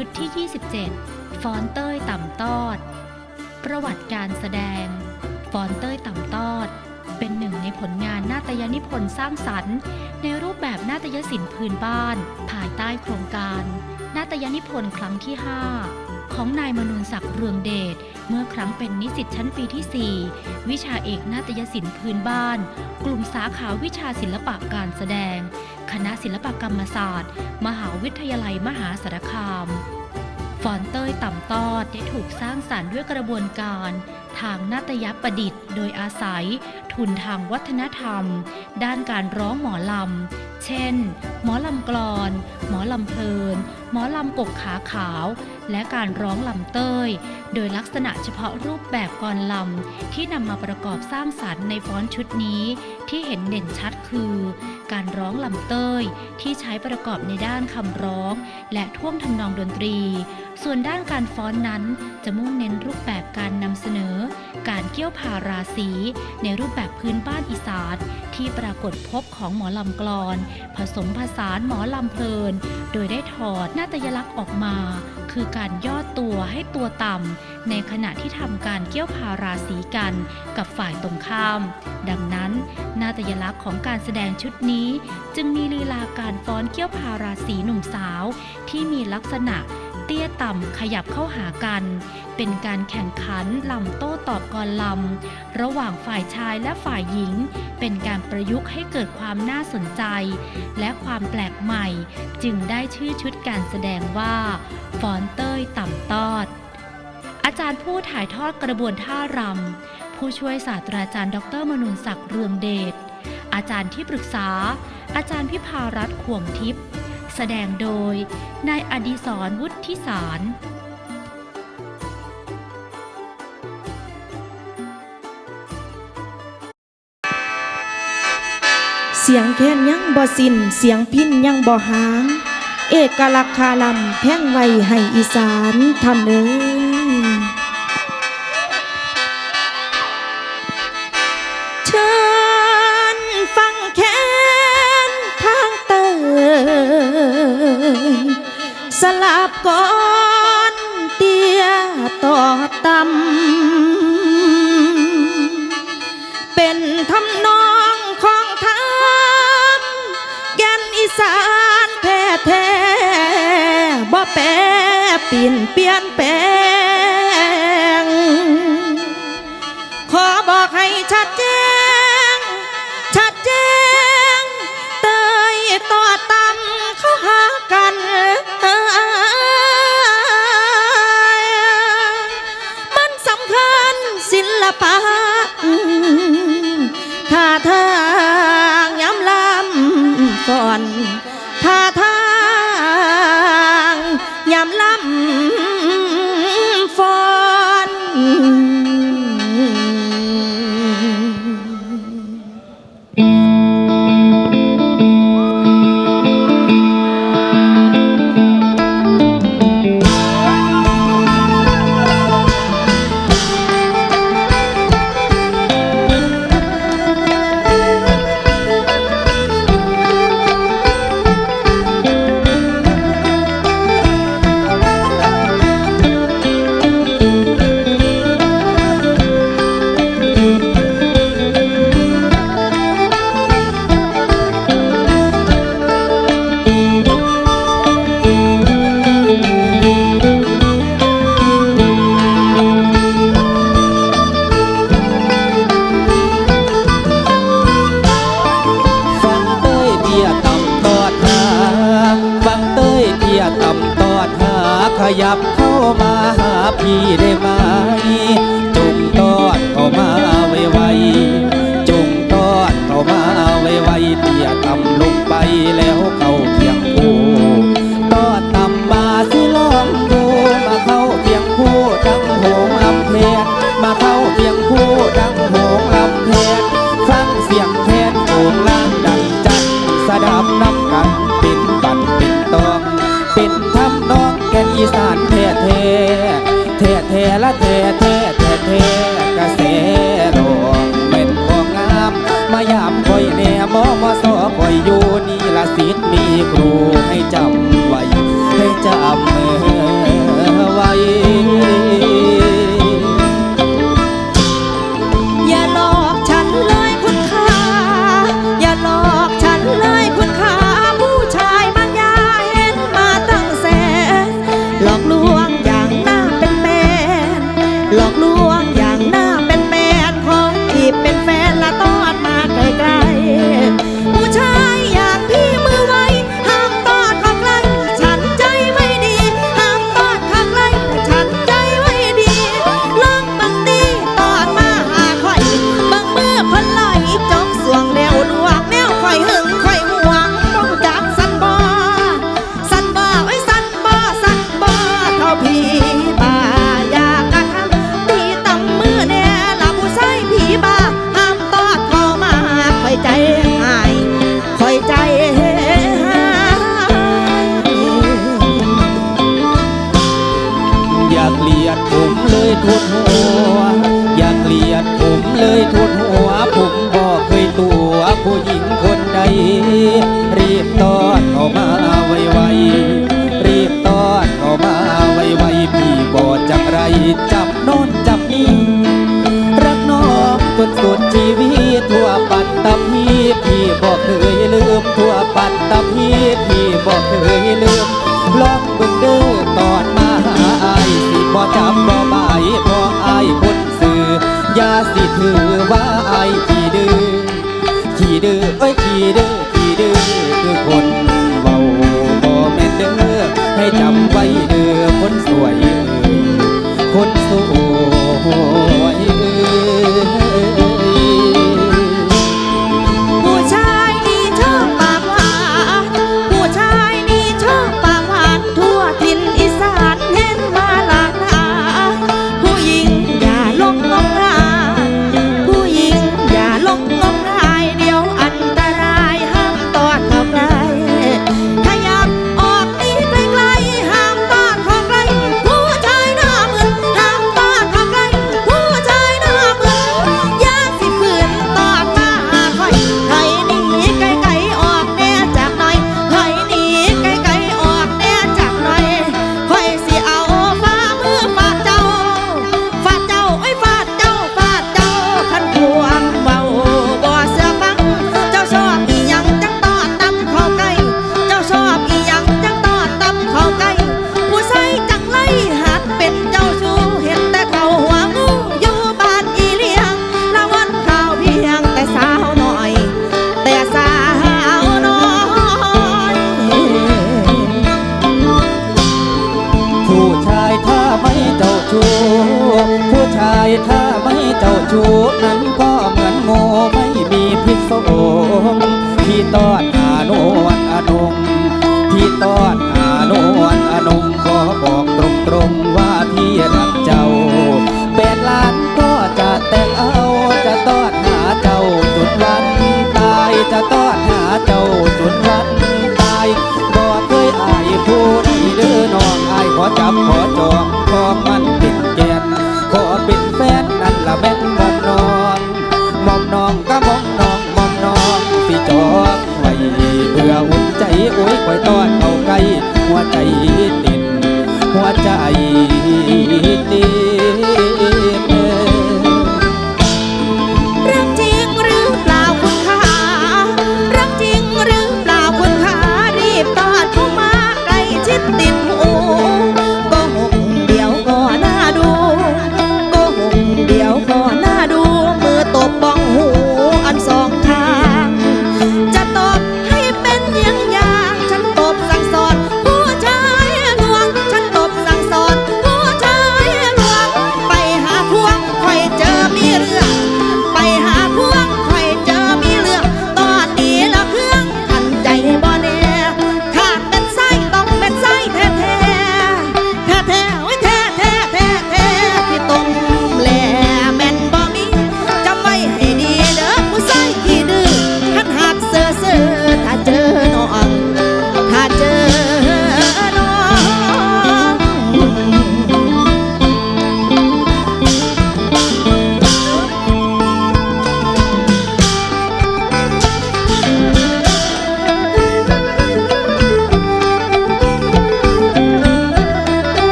ชุดที่ 27ฟอนเต้ยต่ำตอด ประวัติการแสดงฟอนเต้ยต่ำตอด เป็นหนึ่งในผลงานนาฏยนิพนธ์สร้างสรรค์ ในรูปแบบนาฏยศิลป์พื้นบ้าน ภายใต้โครงการ นาฏยนิพนธ์ครั้งที่ 5 ของนายมนูนศักดิ์เรืองเดชเมื่อครั้งเป็นนิสิตชั้นปีที่ 4 วิชาเอกนาฏยศิลป์พื้นบ้าน กลุ่มสาขาวิชาศิลปะการแสดง คณะศิลปกรรมศาสตร์ มหาวิทยาลัยมหาสารคาม ฟอนเต้ยต่ำตอดได้ถูกสร้างสารรค์ด้วยกระบวนการ ทางนาฏยประดิษฐ์ โดยอาศัย ทุนทางวัฒนธรรม ด้านการร้องหมอลำ เช่น หมอลำกลอน หมอลำเพลินหมอลำกกขาขาว และการร้องลำเต้ย โดยลักษณะเฉพาะรูปแบบกรลำที่นำมาประกอบสร้างสรรค์ในฟ้อนชุดนี้ ที่เห็นเด่นชัดคือ การร้องลำเต้ย ที่ใช้ประกอบในด้านคำร้อง และท่วงทำนองดนตรี ส่วนด้านการฟ้อนนั้นจะมุ่งเน้นรูปแบบการนำเสนอ การเกี่ยวพาราสีในรูปแบบพื้นบ้านอีสานที่ปรากฏพบของหมอลำกลอน ผสมผสานหมอลำเพลิน โดยได้ถอดนาตยลักษณ์ออกมา คือการย่อตัวให้ตัวต่ำในขณะที่ทำการเกี่ยวพาราสีกันกับฝ่ายตรงข้าม ดังนั้น นาตยลักษณ์ของการแสดงชุดนี้ จึงมีลีลาการฟ้อนเกี่ยวพาราสีหนุ่มสาว ที่มีลักษณะเตี้ยต่ำขยับเข้าหากัน เป็นการแข่งขันลำโต้ตอบกรลำ ระหว่างฝ่ายชายและฝ่ายหญิง เป็นการประยุกต์ให้เกิดความน่าสนใจ และความแปลกใหม่ จึงได้ชื่อชุดการแสดงว่า ฟอนเต้ยต่ำตอด อาจารย์ผู้ถ่ายทอดกระบวนท่ารำ ผู้ช่วยศาสตราจารย์ ดรมนุนศักดิ์เรืองเดช อาจารย์ที่ปรึกษา อาจารย์พิพารัตน์ขวงทิพย์แสดงโดยนายอดีศรวุฒิสาร เสียงแค้นยังบ่สินเสียงพินยังบ่หาง เอกลักษณ์คาลำแพ่งไว้ให้อีสานท่านเอ้ยเชิญฟังแค้นทางเตยสลับก่อ สานแท้แท้บ่แปรเปลี่ยนเปลี่ยนแปล ละเทเทเทเทกระเสรองเป็นของงาม มายามคอยแน่มอมาสอคอยอยู่นี่ละสิทธิ์มีครูให้จำไว้ ให้จำไว้ ตอด